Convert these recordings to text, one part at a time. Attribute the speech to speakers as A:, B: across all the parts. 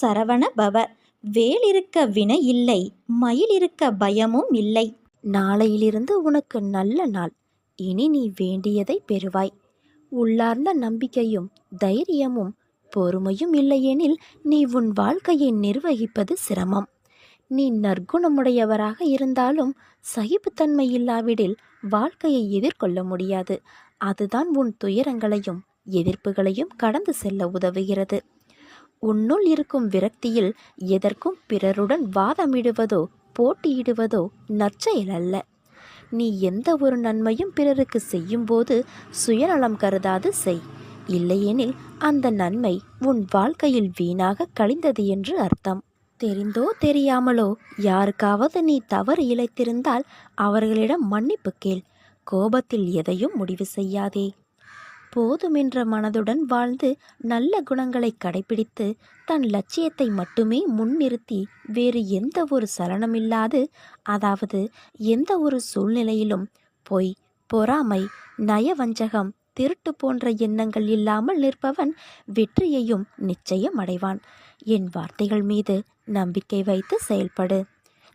A: சரவண பவ. வேல் இருக்க வினை இல்லை மயில் இருக்க பயமும் இல்லை.
B: நாளையிலிருந்து உனக்கு நல்ல நாள். இனி நீ வேண்டியதை பெறுவாய். உள்ளார்ந்த நம்பிக்கையும் தைரியமும் பொறுமையும் இல்லையெனில் நீ உன் வாழ்க்கையை நிர்வகிப்பது சிரமம். நீ நற்குணமுடையவராக இருந்தாலும் சகிப்புத்தன்மை இல்லாவிடில் வாழ்க்கையை எதிர்கொள்ள முடியாது. அதுதான் உன் துயரங்களையும் எதிர்ப்புகளையும் கடந்து செல்ல உதவுகிறது. உன்னுள் இருக்கும் விரக்தியில் எதற்கும் பிறருடன் வாதமிடுவதோ போட்டியிடுவதோ நற்செயல் அல்ல. நீ எந்த ஒரு நன்மையும் பிறருக்கு செய்யும்போது சுயநலம் கருதாது செய். இல்லையெனில் அந்த நன்மை உன் வாழ்க்கையில் வீணாக கழிந்தது என்று அர்த்தம். தெரிந்தோ தெரியாமலோ யாருக்காவது நீ தவறு இழைத்திருந்தால் அவர்களிடம் மன்னிப்பு கேள். கோபத்தில் எதையும் முடிவு செய்யாதே. போதுமென்ற மனதுடன் வாழ்ந்து நல்ல குணங்களை கடைபிடித்து தன் லட்சியத்தை மட்டுமே முன்னிறுத்தி வேறு எந்த ஒரு சலனமில்லாது அதாவது எந்த ஒரு சூழ்நிலையிலும் பொய் பொறாமை நயவஞ்சகம் திருட்டு போன்ற எண்ணங்கள் இல்லாமல் நிற்பவன் வெற்றியையும் நிச்சயம் அடைவான். என் வார்த்தைகள் மீது நம்பிக்கை வைத்து செயல்படு.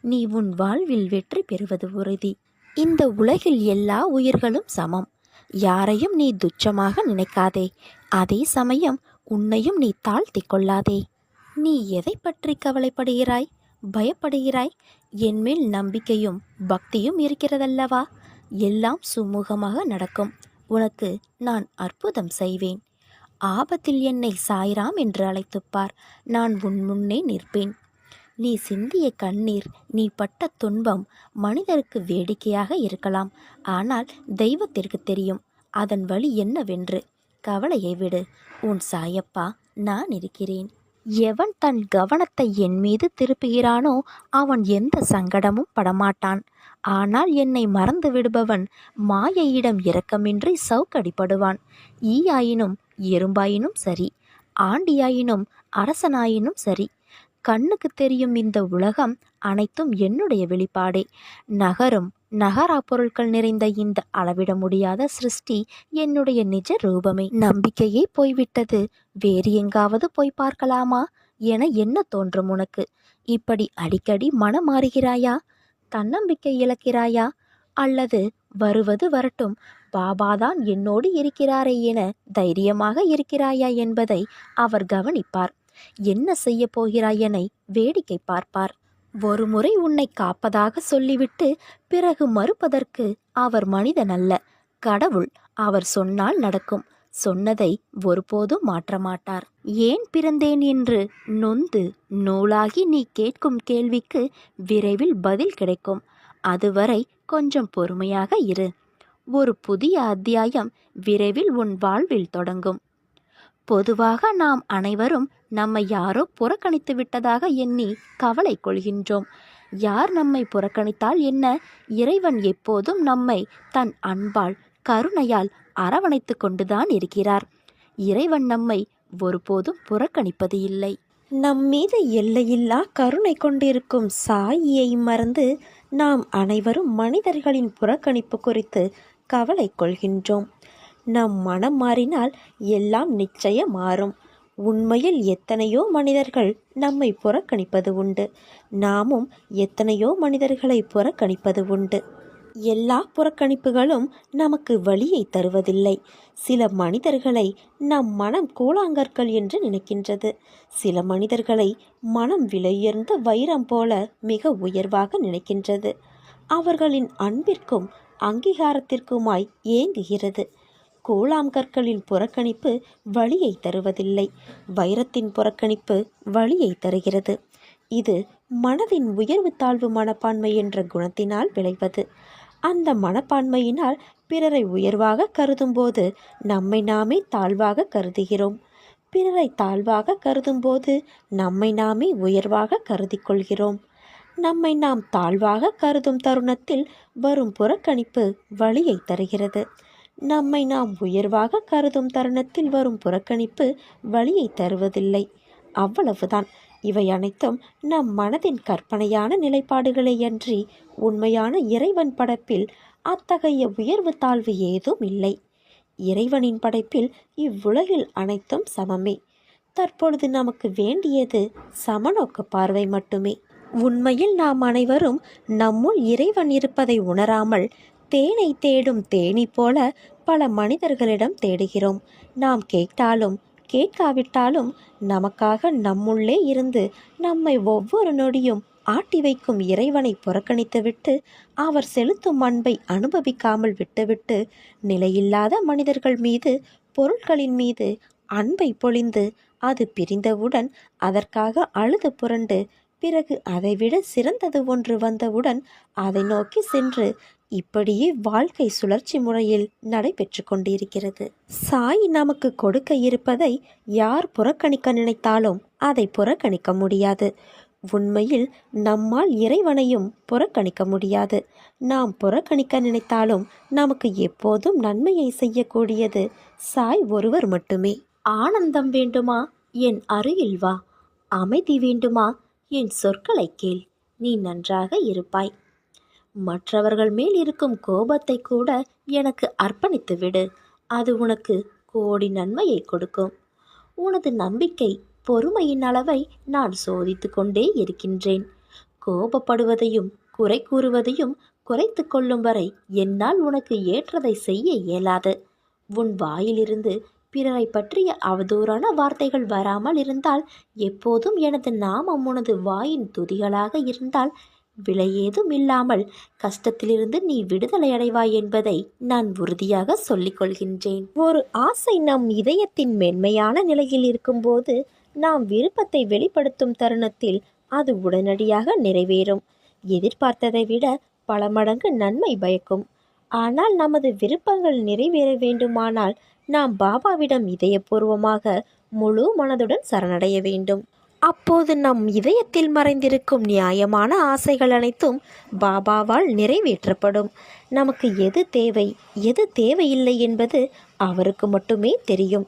B: நீ உன் வாழ்வில் வெற்றி பெறுவது உறுதி. இந்த உலகில் எல்லா உயிர்களும் சமம். யாரையும் நீ துச்சமாக நினைக்காதே. அதே சமயம் உன்னையும் நீ தாழ்த்திக் கொள்ளாதே. நீ எதை பற்றி கவலைப்படுகிறாய்? பயப்படுகிறாய்? என்மேல் நம்பிக்கையும் பக்தியும் இருக்கிறதல்லவா? எல்லாம் சுமூகமாக நடக்கும். உனக்கு நான் அற்புதம் செய்வேன். ஆபத்தில் என்னை சாய்ராம் என்று அழைத்துப்பார். நான் உன் முன்னே நிற்பேன். நீ சிந்திய கண்ணீர் நீ பட்ட துன்பம் மனிதருக்கு வேடிக்கையாக இருக்கலாம். ஆனால் தெய்வத்திற்கு தெரியும் அதன் வழி என்னவென்று. கவலையை விடு. உன் சாயப்பா நான் இருக்கிறேன். எவன் தன் கவனத்தை என் மீது திருப்புகிறானோ அவன் எந்த சங்கடமும் படமாட்டான். ஆனால் என்னை மறந்து விடுபவன் மாயையிடம் இரக்கமின்றி சவுக்கடிப்படுவான் ஈயாயினும் எறும்பாயினும் சரி ஆண்டியாயினும் அரசனாயினும் சரி கண்ணுக்கு தெரியும் இந்த உலகம் அனைத்தும் என்னுடைய வெளிப்பாடே. நகரும் நகரா பொருட்கள் நிறைந்த இந்த அளவிட முடியாத சிருஷ்டி என்னுடைய நிஜ ரூபமே. நம்பிக்கையே போய்விட்டது. வேறு எங்காவது போய் பார்க்கலாமா? என என்ன தோன்றும் உனக்கு? இப்படி அடிக்கடி மனம் மாறுகிறாயா? தன்னம்பிக்கை இழக்கிறாயா? அல்லது வருவது வரட்டும். பாபாதான் என்னோடு இருக்கிறாரே என தைரியமாக இருக்கிறாயா என்பதை அவர் கவனிப்பார். என்ன செய்ய போகிறாய் என வேடிக்கை பார்ப்பார். ஒருமுறை உன்னை காப்பதாக சொல்லிவிட்டு பிறகு மறுப்பதற்கு அவர் மனிதன் அல்ல. கடவுள் அவர் சொன்னால் நடக்கும். சொன்னதை ஒருபோதும் மாற்றமாட்டார். ஏன் பிறந்தேன் என்று நொந்து நூலாகி நீ கேட்கும் கேள்விக்கு விரைவில் பதில் கிடைக்கும். அதுவரை கொஞ்சம் பொறுமையாக இரு. ஒரு புதிய அத்தியாயம் விரைவில் உன் வாழ்வில் தொடங்கும். பொதுவாக நாம் அனைவரும் நம்மை யாரோ புறக்கணித்து விட்டதாக எண்ணி கவலை கொள்கின்றோம். யார் நம்மை புறக்கணித்தால் என்ன? இறைவன் எப்போதும் நம்மை தன் அன்பால் கருணையால் அரவணைத்து கொண்டுதான் இருக்கிறார். இறைவன் நம்மை ஒருபோதும் புறக்கணிப்பது இல்லை. நம் மீது எல்லையில்லா கருணை கொண்டிருக்கும் சாயியை மறந்து நாம் அனைவரும் மனிதர்களின் புறக்கணிப்பு குறித்து கவலை கொள்கின்றோம். நம் மனம் மாறினால் எல்லாம் நிச்சயம் மாறும் உண்மையில் எத்தனையோ மனிதர்கள் நம்மை புறக்கணிப்பது உண்டு. நாமும் எத்தனையோ மனிதர்களை புறக்கணிப்பது உண்டு. எல்லா புறக்கணிப்புகளும் நமக்கு வழியை தருவதில்லை. சில மனிதர்களை நம் மனம் கூழாங்கற்கள் என்று நினைக்கின்றது. சில மனிதர்களை மனம் விலையுயர்ந்த வைரம் போல மிக உயர்வாக நினைக்கின்றது. அவர்களின் அன்பிற்கும் அங்கீகாரத்திற்குமாய் ஏங்குகிறது. கூழாம் கற்களின் புறக்கணிப்பு வழியை தருவதில்லை. வைரத்தின் புறக்கணிப்பு வழியை தருகிறது. இது மனதின் உயர்வு தாழ்வு மனப்பான்மை என்ற குணத்தினால் விளைவது. அந்த மனப்பான்மையினால் பிறரை உயர்வாக கருதும்போது நம்மை நாமே தாழ்வாக கருதுகிறோம். பிறரை தாழ்வாக கருதும்போது நம்மை நாமே உயர்வாக கருதி கொள்கிறோம் நம்மை நாம் தாழ்வாக கருதும் தருணத்தில் வரும் புறக்கணிப்பு வழியை தருகிறது. நம்மை நாம் உயர்வாக கருதும் தருணத்தில் வரும் புறக்கணிப்பு வழியை தருவதில்லை. அவ்வளவுதான். இவை அனைத்தும் நம் மனதின் கற்பனையான நிலைப்பாடுகளேயன்றி உண்மையான இறைவன் படைப்பில் அத்தகைய உயர்வு தாழ்வு ஏதும் இல்லை. இறைவனின் படைப்பில் இவ்வுலகில் அனைத்தும் சமமே. தற்பொழுது நமக்கு வேண்டியது சமநோக்கு பார்வை மட்டுமே. உண்மையில் நாம் அனைவரும் நம்முள் இறைவன் இருப்பதை உணராமல் தேனை தேடும் தேனி போல பல மனிதர்களிடம் தேடுகிறோம். நாம் கேட்டாலும் கேட்காவிட்டாலும் நமக்காக நம்முள்ளே இருந்து நம்மை ஒவ்வொரு நொடியும் ஆட்டி வைக்கும் இறைவனை புறக்கணித்துவிட்டு அவர் செலுத்தும் அன்பை அனுபவிக்காமல் விட்டுவிட்டு நிலையில்லாத மனிதர்கள் மீது பொருட்களின் மீது அன்பை பொழிந்து அது பிரிந்தவுடன் அதற்காக அழுது புரண்டு பிறகு அதைவிட சிறந்தது ஒன்று வந்தவுடன் அதை நோக்கி சென்று இப்படியே வாழ்க்கை சுழற்சி முறையில் நடைபெற்று கொண்டிருக்கிறது. சாய் நமக்கு கொடுக்க இருப்பதை யார் புறக்கணிக்க நினைத்தாலும் அதை புறக்கணிக்க முடியாது. உண்மையில் நம்மால் இறைவனையும் புறக்கணிக்க முடியாது. நாம் புறக்கணிக்க நினைத்தாலும் நமக்கு எப்போதும் நன்மையை செய்யக்கூடியது சாய் ஒருவர் மட்டுமே. ஆனந்தம் வேண்டுமா? என் அருகில் வா. அமைதி வேண்டுமா? என் சொற்களை கேள். நீ நன்றாக இருப்பாய். மற்றவர்கள் மேல் இருக்கும் கோபத்தை கூட எனக்கு அர்ப்பணித்து விடு. அது உனக்கு கோடி நன்மையை கொடுக்கும். உனது நம்பிக்கை பொறுமையின் அளவை நான் சோதித்து கொண்டே இருக்கின்றேன். கோபப்படுவதையும் குறை கூறுவதையும் குறைத்து கொள்ளும் வரை என்னால் உனக்கு ஏற்றதை செய்ய இயலாது. உன் வாயிலிருந்து பிறரை பற்றிய அவதூறான வார்த்தைகள் வராமல் இருந்தால் எப்போதும் எனது நாமம் உனது வாயின் துதிகளாக இருந்தால் விலை ஏதும் இல்லாமல் கஷ்டத்திலிருந்து நீ விடுதலை அடைவாய் என்பதை நான் உறுதியாக சொல்லிக் கொள்கின்றேன். ஒரு ஆசை நம் இதயத்தின் மென்மையான நிலையில் இருக்கும்போது நாம் விருப்பத்தை வெளிப்படுத்தும் தருணத்தில் அது உடனடியாக நிறைவேறும். எதிர்பார்த்ததை விட பல மடங்கு நன்மை பயக்கும். ஆனால் நமது விருப்பங்கள் நிறைவேற வேண்டுமானால் நாம் பாபாவிடம் இதயபூர்வமாக முழு மனதுடன் சரணடைய வேண்டும். அப்போது நம் இதயத்தில் மறைந்திருக்கும் நியாயமான ஆசைகள் அனைத்தும் பாபாவால் நிறைவேற்றப்படும். நமக்கு எது தேவை எது தேவையில்லை என்பது அவருக்கு மட்டுமே தெரியும்.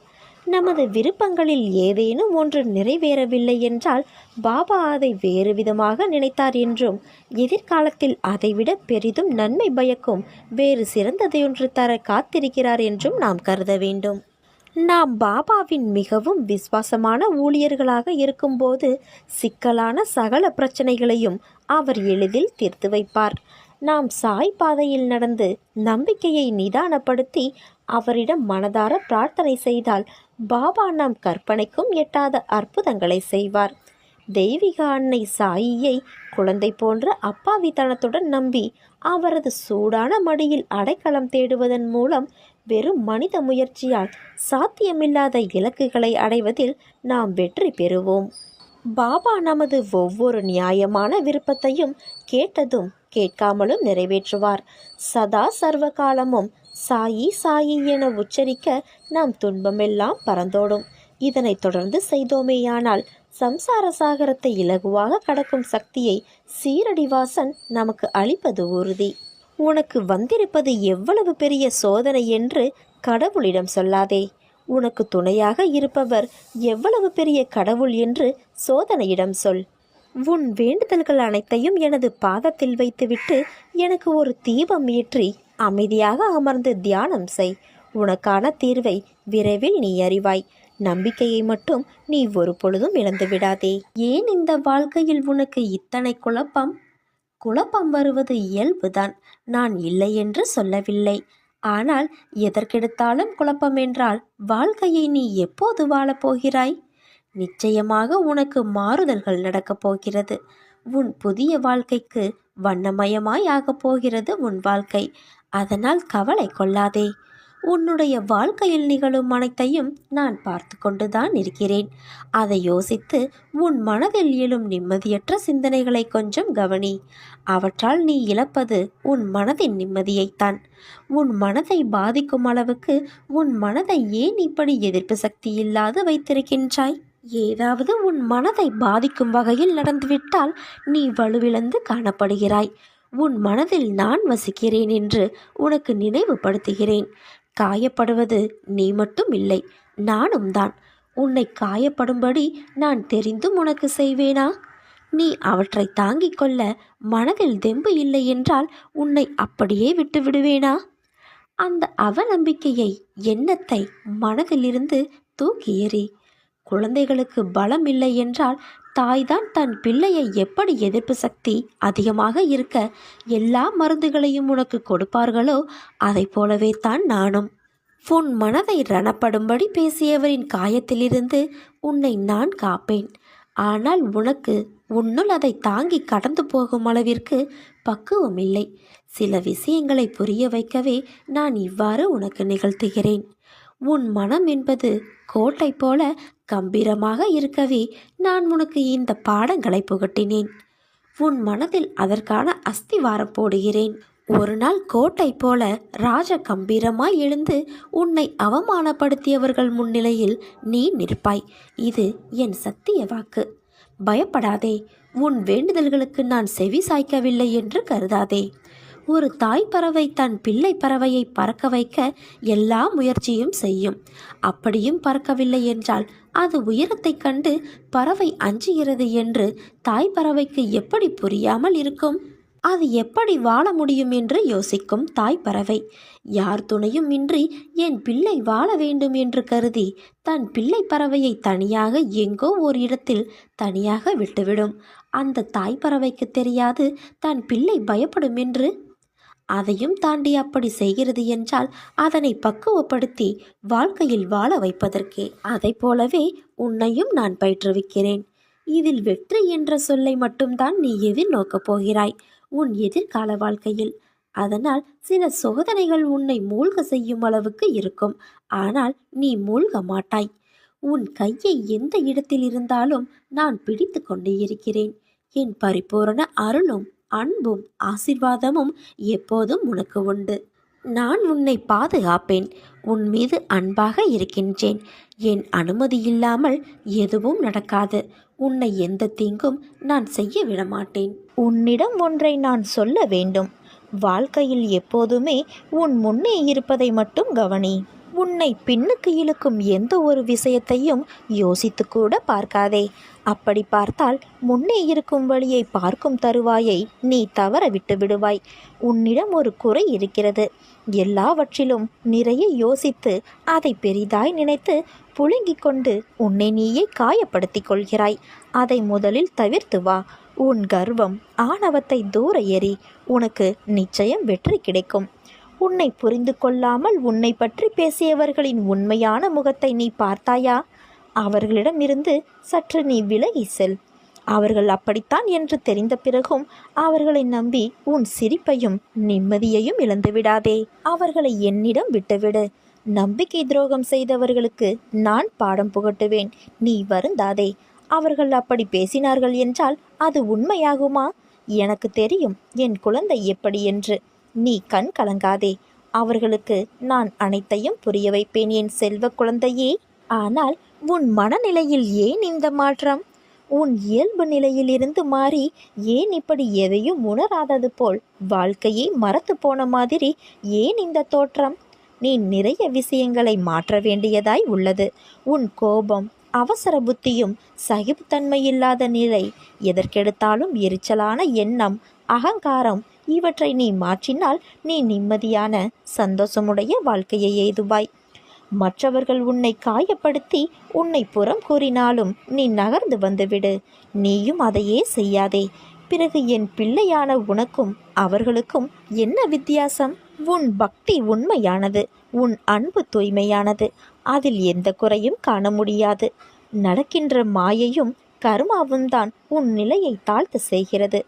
B: நமது விருப்பங்களில் ஏதேனும் ஒன்று நிறைவேறவில்லை என்றால் பாபா அதை வேறு விதமாக நினைத்தார் என்றும் எதிர்காலத்தில் அதைவிட பெரிதும் நன்மை பயக்கும் வேறு சிறந்ததையொன்று தர காத்திருக்கிறார் என்றும் நாம் கருத வேண்டும். நாம் பாபாவின் மிகவும் விசுவாசமான ஊழியர்களாக இருக்கும்போது சிக்கலான சகல பிரச்சனைகளையும் அவர் எளிதில் தீர்த்து வைப்பார். நாம் சாய் பாதையில் நடந்து நம்பிக்கையை நிதானப்படுத்தி அவரிடம் மனதார பிரார்த்தனை செய்தால் பாபா நம் கற்பனைக்கும் எட்டாத அற்புதங்களை செய்வார். தெய்வீக அன்னை சாயியை குழந்தை போன்ற அப்பாவித்தனத்துடன் நம்பி அவரது சூடான மடியில் அடைக்கலம் தேடுவதன் மூலம் வெறும் மனித முயற்சியால் சாத்தியமில்லாத இலக்குகளை அடைவதில் நாம் வெற்றி பெறுவோம். பாபா நமது ஒவ்வொரு நியாயமான விருப்பத்தையும் கேட்டதும் கேட்காமலும் நிறைவேற்றுவார். சதா சர்வ காலமும் சாயி சாயி என உச்சரிக்க நாம் துன்பமெல்லாம் பறந்தோடும். இதனை தொடர்ந்து செய்தோமேயானால் சம்சார சாகரத்தை இலகுவாக கடக்கும் சக்தியை சீரடிவாசன் நமக்கு அளிப்பது உறுதி. உனக்கு வந்திருப்பது எவ்வளவு பெரிய சோதனை என்று கடவுளிடம் சொல்லாதே. உனக்கு துணையாக இருப்பவர் எவ்வளவு பெரிய கடவுள் என்று சோதனையிடம் சொல். உன் வேண்டுதல்கள் அனைத்தையும் எனது பாதத்தில் வைத்துவிட்டு எனக்கு ஒரு தீபம் ஏற்றி அமைதியாக அமர்ந்து தியானம் செய். உனக்கான தீர்வை விரைவில் நீ அறிவாய். நம்பிக்கையை மட்டும் நீ ஒரு பொழுதும் இழந்து விடாதே ஏன் இந்த வாழ்க்கையில் உனக்கு இத்தனை குழப்பம்? குழப்பம் வருவது இயல்புதான். நான் இல்லை என்று சொல்லவில்லை. ஆனால் எதற்கெடுத்தாலும் குழப்பம் என்றால் வாழ்க்கையை நீ எப்போது வாழப் போகிறாய்? நிச்சயமாக உனக்கு மாறுதல்கள் நடக்கப் போகிறது. உன் புதிய வாழ்க்கைக்கு வண்ணமயமாய் ஆகப் போகிறது உன் வாழ்க்கை. அதனால் கவலை கொள்ளாதே. உன்னுடைய வாழ்க்கையில் நிகழும் அனைத்தையும் நான் பார்த்து கொண்டுதான் இருக்கிறேன். அதை யோசித்து உன் மனதில் எழும் நிம்மதியற்ற சிந்தனைகளை கொஞ்சம் கவனி. அவற்றால் நீ இழப்பது உன் மனதின் நிம்மதியைத்தான். உன் மனதை பாதிக்கும் அளவுக்கு உன் மனதை ஏன் இப்படி எதிர்ப்பு சக்தி இல்லாது வைத்திருக்கின்றாய்? ஏதாவது உன் மனதை பாதிக்கும் வகையில் நடந்துவிட்டால் நீ வலுவிழந்து காணப்படுகிறாய். உன் மனதில் நான் வசிக்கிறேன் என்று உனக்கு நினைவுபடுத்துகிறேன். காயப்படுவது நீ மட்டும் இல்லை நானும் தான். உன்னை காயப்படும்படி நான் தெரிந்தும் உனக்கு செய்வேனா? நீ அவற்றை தாங்கிக் கொள்ள மனதில் தெம்பு இல்லை என்றால் உன்னை அப்படியே விட்டு விடுவேனா? அந்த அவநம்பிக்கையை எண்ணத்தை மனதிலிருந்து தூக்கி எறி குழந்தைகளுக்கு பலம் இல்லை என்றால் தாய்தான் தன் பிள்ளையை எப்படி எதிர்ப்பு சக்தி அதிகமாக இருக்க எல்லா மருந்துகளையும் உனக்கு கொடுப்பார்களோ அதைப் போலவே தான் நானும். உன் மனதை ரணப்படும்படி பேசியவரின் காயத்திலிருந்து உன்னை நான் காப்பேன். ஆனால் உனக்கு உன்னுள் அதை தாங்கி கடந்து போகும் அளவிற்கு பக்குவம் இல்லை. சில விஷயங்களை புரிய வைக்கவே நான் இவ்வாறு உனக்கு நிகழ்த்துகிறேன். உன் மனம் என்பது கோட்டை போல கம்பீரமாக இருக்கவே நான் உனக்கு இந்த பாடங்களை புகட்டினேன். உன் மனதில் அதற்கான அஸ்திவாரம் போடுகிறேன். ஒரு நாள் கோட்டை போல ராஜ கம்பீரமாய் எழுந்து உன்னை அவமானப்படுத்தியவர்கள் முன்னிலையில் நீ நிற்பாய். இது என் சத்திய வாக்கு. பயப்படாதே. உன் வேண்டுதல்களுக்கு நான் செவி சாய்க்கவில்லை என்று கருதாதே. ஒரு தாய் பறவை தன் பிள்ளை பறவையை பறக்க வைக்க எல்லா முயற்சியும் செய்யும். அப்படியும் பறக்கவில்லை என்றால் அது உயரத்தைக் கண்டு பறவை அஞ்சுகிறது என்று தாய் பறவைக்கு எப்படி புரியாமல் இருக்கும்? அது எப்படி வாழ முடியும் என்று யோசிக்கும் தாய் பறவை. யார் துணையும் இன்றி என் பிள்ளை வாழ வேண்டும் என்று கருதி தன் பிள்ளை பறவையை தனியாக எங்கோ ஓர் இடத்தில் தனியாக விட்டுவிடும். அந்த தாய் பறவைக்கு தெரியாது தன் பிள்ளை பயப்படும் என்று அதையும் தாண்டி அப்படி செய்கிறது என்றால் அதனை பக்குவப்படுத்தி வாழ்க்கையில் வாழ வைப்பதற்கே. அதைப் போலவே உன்னையும் நான் பயிற்றுவிக்கிறேன். இதில் வெற்றி என்ற சொல்லை மட்டும்தான் நீ எதிர்நோக்கப் போகிறாய். உன் எதிர்கால வாழ்க்கையில். அதனால் சில சோதனைகள் உன்னை மூழ்க செய்யும் அளவுக்கு இருக்கும். ஆனால் நீ மூழ்க மாட்டாய். உன் கையை எந்த இடத்தில் இருந்தாலும் நான் பிடித்து கொண்டே இருக்கிறேன். என் பரிபூரண அருளும் அன்பும் ஆசிர்வாதமும் எப்போதும் உனக்கு உண்டு. நான் உன்னை பாதுகாப்பேன். உன் மீது அன்பாக இருக்கின்றேன். என் அனுமதி இல்லாமல் எதுவும் நடக்காது. உன்னை எந்த தீங்கும் நான் செய்ய விடமாட்டேன்.
A: உன்னிடம் ஒன்றை நான் சொல்ல வேண்டும். வாழ்க்கையில் எப்போதுமே உன் முன்னே இருப்பதை மட்டும் கவனி. உன்னை பின்னுக்கு இழுக்கும் எந்த ஒரு விஷயத்தையும் யோசித்து கூட பார்க்காதே. அப்படி பார்த்தால் முன்னே இருக்கும் வழியை பார்க்கும் தருவாயை நீ தவற விட்டு விடுவாய். உன்னிடம் ஒரு குறை இருக்கிறது. எல்லாவற்றிலும் நிறைய யோசித்து அதை பெரிதாய் நினைத்து புழுங்கிக் கொண்டு உன்னை நீயே காயப்படுத்திக் கொள்கிறாய். அதை முதலில் தவிர்த்து வா. உன் கர்வம் ஆணவத்தை தூர எறி உனக்கு நிச்சயம் வெற்றி கிடைக்கும். உன்னை புரிந்து கொள்ளாமல் உன்னை பற்றி பேசியவர்களின் உண்மையான முகத்தை நீ பார்த்தாயா? அவர்களிடமிருந்து சற்று நீ விலகி செல். அவர்கள் அப்படித்தான் என்று தெரிந்த பிறகும் அவர்களை நம்பி உன் சிரிப்பையும் நிம்மதியையும் இழந்து விடாதே. அவர்களை என்னிடம் விட்டுவிடு. நம்பிக்கை துரோகம் செய்தவர்களுக்கு நான் பாடம் புகட்டுவேன். நீ வருந்தாதே. அவர்கள் அப்படி பேசினார்கள் என்றால் அது உண்மையாகுமா? எனக்கு தெரியும் என் குழந்தை எப்படி என்று. நீ கண் கலங்காதே. அவர்களுக்கு நான் அனைத்தையும் புரிய வைப்பேன் என் செல்வ குழந்தையே. ஆனால் உன் மனநிலையில் ஏன் இந்த மாற்றம்? உன் இயல்பு நிலையிலிருந்து மாறி ஏன் இப்படி எதையும் உணராதது போல் வாழ்க்கையை மறத்து போன மாதிரி ஏன் இந்த தோற்றம்? நீ நிறைய விஷயங்களை மாற்ற வேண்டியதாய் உள்ளது. உன் கோபம் அவசர புத்தியும் சகிப்புத்தன்மையில்லாத நிலை எதற்கெடுத்தாலும் எரிச்சலான எண்ணம் அகங்காரம். இவற்றை நீ மாற்றினால் நீ நிம்மதியான சந்தோஷமுடைய வாழ்க்கையை எய்துவாய். மற்றவர்கள் உன்னை காயப்படுத்தி உன்னை புறம் கூறினாலும் நீ நகர்ந்து வந்துவிடு. நீயும் அதையே செய்யாதே. பிறகு என் பிள்ளையான உனக்கும் அவர்களுக்கும் என்ன வித்தியாசம்? உன் பக்தி உண்மையானது உன் அன்பு தூய்மையானது. அதில் எந்த குறையும் காண முடியாது. நடக்கின்ற மாயையும் கர்மாவும் தான் உன் நிலையை தாழ்த்த செய்கிறது.